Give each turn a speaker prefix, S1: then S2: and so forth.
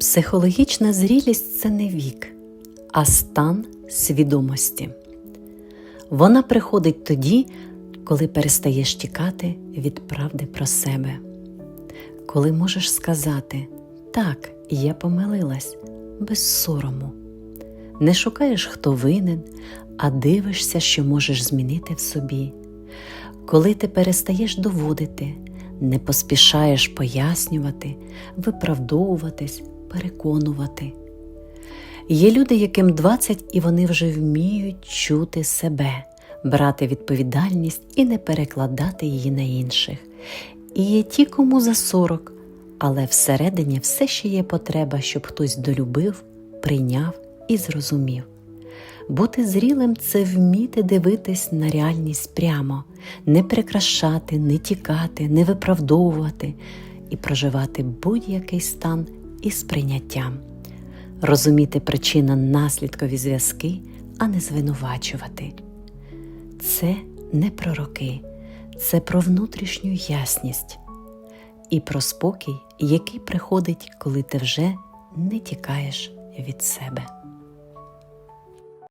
S1: Психологічна зрілість це не вік, а стан свідомості. Вона приходить тоді, коли перестаєш тікати від правди про себе, коли можеш сказати Так, я помилилась без сорому. Не шукаєш, хто винен, а дивишся, що можеш змінити в собі. Коли ти перестаєш доводити, не поспішаєш пояснювати, виправдовуватись, переконувати. Є люди, яким 20 і вони вже вміють чути себе, брати відповідальність і не перекладати її на інших. І є ті, кому за 40, але всередині все ще є потреба, щоб хтось долюбив, прийняв і зрозумів. Бути зрілим це вміти дивитись на реальність прямо, не прикрашати, не тікати, не виправдовувати і проживати будь-який стан із прийняттям, розуміти причинно наслідкові зв'язки, а не звинувачувати. Це не про роки, це про внутрішню ясність і про спокій, який приходить, коли ти вже не тікаєш від себе.